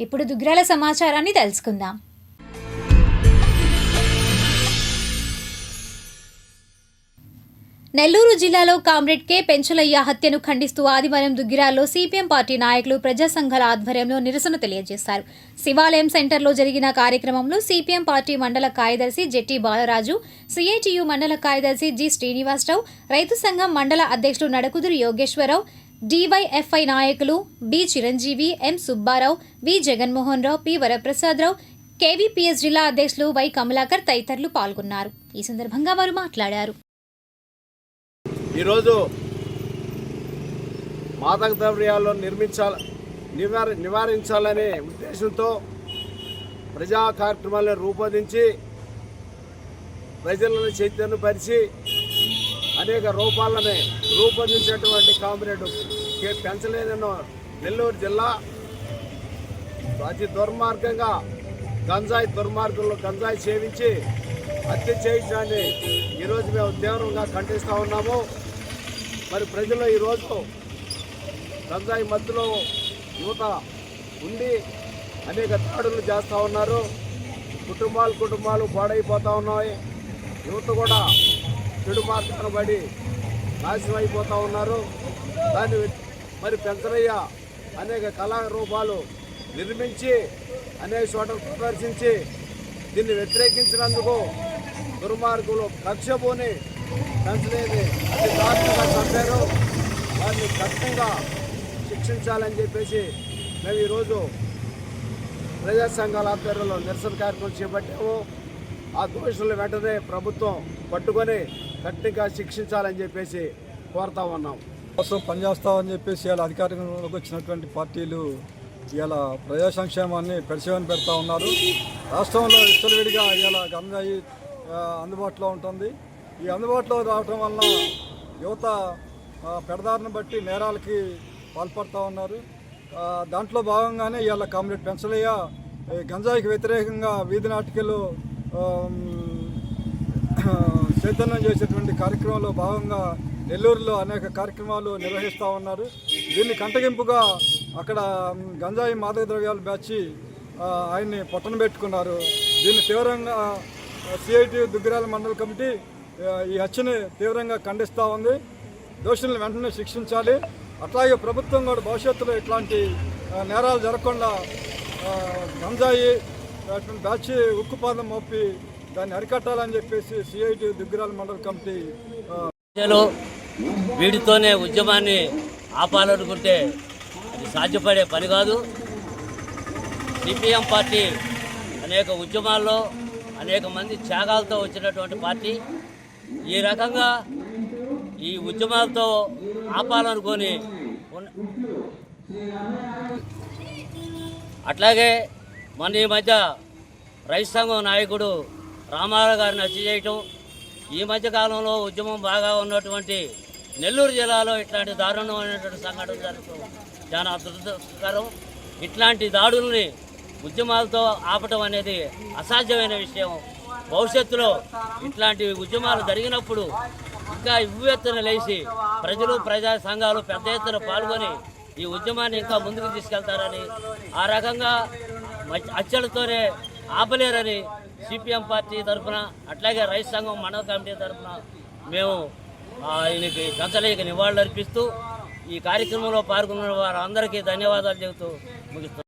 ఇప్పుడు దుగ్రాల సమాచారాన్ని తెలుసుకుందాం. నెల్లూరు జిల్లాలో కామ్రేడ్ కె. పెంచలయ్య హత్యను ఖండిస్తూ ఆదివారం దుగ్గిరాల్లో సిపిఎం పార్టీ నాయకులు ప్రజా సంఘాల ఆధ్వర్యంలో నిరసన తెలియజేశారు. శివాలయం సెంటర్లో జరిగిన కార్యక్రమంలో సిపిఎం పార్టీ మండల కార్యదర్శి జెట్టి బాలరాజు సిఐటియు మండల కార్యదర్శి జి శ్రీనివాసరావు రైతు సంఘం మండల అధ్యక్షులు నడకుదురు యోగేశ్వరరావు డివైఎఫ్ఐ నాయకులు B Chiranjeevi M Subbarao V Jaganmohan Rao P Varaprasadarao KVPS జిల్లా అధ్యక్షులు వై కమలాకర్ తదితరులు పాల్గొన్నారు. ఈ సందర్భంగా వారు మాట్లాడారు. ఈరోజు మాదక ద్రవ్యాలు నిర్మించాల నివారి నివారించాలనే ఉద్దేశంతో ప్రజా కార్యక్రమాలను రూపొందించి ప్రజలను చైతన్యపరిచి అనేక రూపాలనే రూపొందించేటువంటి కామ్రేడ్ కె. పెంచలేనన్న నెల్లూరు జిల్లా అతి దుర్మార్గంగా గంజాయి దుర్మార్గంలో గంజాయి సేవించి హత్య చేయించడాన్ని ఈరోజు మేము తీవ్రంగా ఖండిస్తూ ఉన్నాము. మరి ప్రజలు ఈరోజు గంజాయి మధ్యలో యువత ఉండి అనేక దాడులు చేస్తూ ఉన్నారు. కుటుంబాలు కుటుంబాలు పాడైపోతూ ఉన్నాయి. యువత కూడా చెడు పడి నాశనం అయిపోతూ ఉన్నారు. దాన్ని మరి పెంచరయ్య అనేక కళారూపాలు నిర్మించి అనేక చోట ప్రదర్శించి దీన్ని వ్యతిరేకించినందుకు దుర్మార్గులు కక్షపోని పెంచలేని అతి దారుణంగా చంపారు వారిని కఠినంగా శిక్షించాలని చెప్పేసి మేము ఈరోజు ప్రజా సంఘాల ఆధ్వర్యంలో నిరసన కార్యక్రమం చేపట్టాము. ఆ దోషులు వెంటనే ప్రభుత్వం పట్టుకొని కఠినంగా శిక్షించాలని చెప్పేసి కోరుతా ఉన్నాం. కోసం పనిచేస్తామని చెప్పేసి ఇలా అధికారంలోకి వచ్చినటువంటి పార్టీలు ఇలా ప్రజా సంక్షేమాన్ని పరిశీలన పెడతా ఉన్నారు. రాష్ట్రంలో విచ్చలవిడిగా ఇలా గంజాయి అందుబాటులో ఉంటుంది. ఈ అందుబాటులో రావటం వలన యువత పెడదారిని బట్టి నేరాలకి పాల్పడుతూ ఉన్నారు. దాంట్లో భాగంగానే ఇవాళ కామ్రేడ్ పెన్సలయ్య గంజాయికి వ్యతిరేకంగా వీధి నాటికలు చైతన్యం చేసేటువంటి కార్యక్రమంలో భాగంగా నెల్లూరులో అనేక కార్యక్రమాలు నిర్వహిస్తూ ఉన్నారు. దీన్ని కంటగింపుగా అక్కడ గంజాయి మాదక ద్రవ్యాలు బ్యాచి ఆయన్ని పొట్టన పెట్టుకున్నారు. దీన్ని తీవ్రంగా సిఐటి దుగ్గిరాల మండల కమిటీ ఈ హత్యని తీవ్రంగా ఖండిస్తూ ఉంది. దోషులను వెంటనే శిక్షించాలి. అట్లాగే ప్రభుత్వం కూడా భవిష్యత్తులో ఇట్లాంటి నేరాలు జరగకుండా గంజాయి అటువంటి బ్యాచ్ ఉక్కుపాదం మోపి దాన్ని అరికట్టాలని చెప్పేసి సిఐటి దుగ్గిరాల మండల కమిటీ ప్రజలు వీడితోనే ఉద్యమాన్ని ఆపాలనుకుంటే అది సాధ్యపడే పని కాదు. సిపిఎం పార్టీ అనేక ఉద్యమాల్లో అనేక మంది త్యాగాలతో వచ్చినటువంటి పార్టీ. ఈ రకంగా ఈ ఉద్యమాలతో ఆపాలనుకొని అట్లాగే మన ఈ మధ్య రైతు సంఘం నాయకుడు రామారావు గారిని హత్య చేయటం ఈ మధ్య కాలంలో ఉద్యమం బాగా ఉన్నటువంటి నెల్లూరు జిల్లాలో ఇట్లాంటి దారుణమైనటువంటి సంఘటన జరగడం చాలా దురదృష్టకరం. ఇట్లాంటి దాడుల్ని ఉద్యమాలతో ఆపటం అనేది అసాధ్యమైన విషయం. భవిష్యత్తులో ఇట్లాంటి ఉద్యమాలు జరిగినప్పుడు ఇంకా ఇవ్వెత్తున లేచి ప్రజలు ప్రజా సంఘాలు పెద్ద ఎత్తున పాల్గొని ఈ ఉద్యమాన్ని ఇంకా ముందుకు తీసుకెళ్తారని ఆ రకంగా అచ్చలతోనే ఆపలేరని సిపిఎం పార్టీ తరఫున అట్లాగే రైతు సంఘం మండల కమిటీ తరఫున మేము ఆయనకి గంచలేక నివాళులు అర్పిస్తూ ఈ కార్యక్రమంలో పాల్గొన్న వారందరికీ ధన్యవాదాలు చెబుతూ ముగిస్తున్నాం.